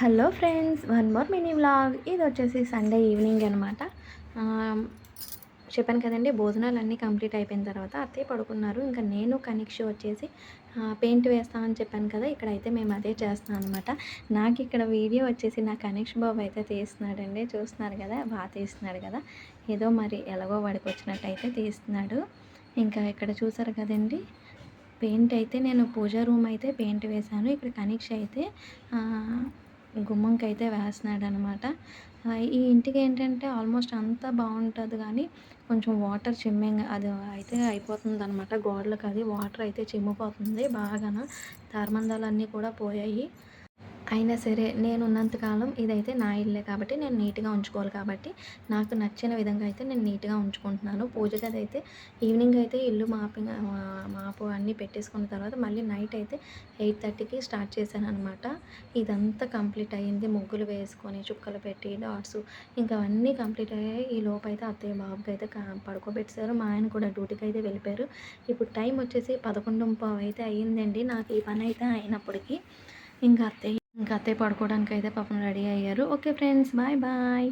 Hello friends one more mini vlog. ఇది వచ్చేసి Sunday evening అనమాట చెప్పాను కదండి భోజనాలు అన్నీ కంప్లీట్ అయిపోయిన తర్వాత అత్తయ్య పడుకున్నారు. ఇంకా నేను కనిక్షి వచ్చేసి పెయింట్ వేస్తామని చెప్పాను కదా ఇక్కడైతే మేము అదే చేస్తాం అనమాట నాకు ఇక్కడ వీడియో వచ్చేసి నా కనిక్ష బాబు అయితే తీస్తున్నాడండి. చూస్తున్నారు కదా బాగా తీస్తున్నాడు కదా. ఏదో మరి ఎలాగో వాడికి వచ్చినట్టయితే తీస్తున్నాడు. ఇంకా ఇక్కడ చూసారు కదండి పెయింట్ అయితే నేను పూజా రూమ్ అయితే పెయింట్ వేశాను. ఇక్కడ కనిక్ష అయితే గుమ్మంకి అయితే వేస్తున్నాడు అనమాట ఈ ఇంటికి ఏంటంటే ఆల్మోస్ట్ అంతా బాగుంటుంది కానీ కొంచెం వాటర్ చిమ్మింగ్ అది అయితే అయిపోతుంది అనమాట గోడలకు అది వాటర్ అయితే చిమ్మిపోతుంది బాగా తారమందాలన్నీ కూడా పోయాయి. అయినా సరే నేను ఉన్నంతకాలం ఇదైతే నా ఇల్లే కాబట్టి నేను నీట్గా ఉంచుకోవాలి కాబట్టి నాకు నచ్చిన విధంగా అయితే నేను నీట్గా ఉంచుకుంటున్నాను. పూజ గది అయితే ఈవినింగ్ అయితే ఇల్లు మాపి మాపు అన్నీ పెట్టేసుకున్న తర్వాత మళ్ళీ నైట్ అయితే ఎయిట్ థర్టీకి స్టార్ట్ చేశాను అనమాట ఇదంతా కంప్లీట్ అయ్యింది. ముగ్గులు వేసుకొని చుక్కలు పెట్టి డాట్స్ ఇంకా అవన్నీ కంప్లీట్ అయ్యాయి. ఈ లోపు అయితే అత్తయ్య బాబుకి అయితే పడుకోబెట్టారు మా ఆయన కూడా డ్యూటీకి అయితే వెళ్ళిపోయారు. ఇప్పుడు టైం వచ్చేసి పదకొండు పావు అయితే అయ్యిందండి నాకు ఈ పని అయితే అయినప్పటికీ. ఇంకా అత్తయ్య ఇంకా అత్తయ్య పడుకోవడానికి అయితే పాపం రెడీ అయ్యారు. Okay friends bye bye.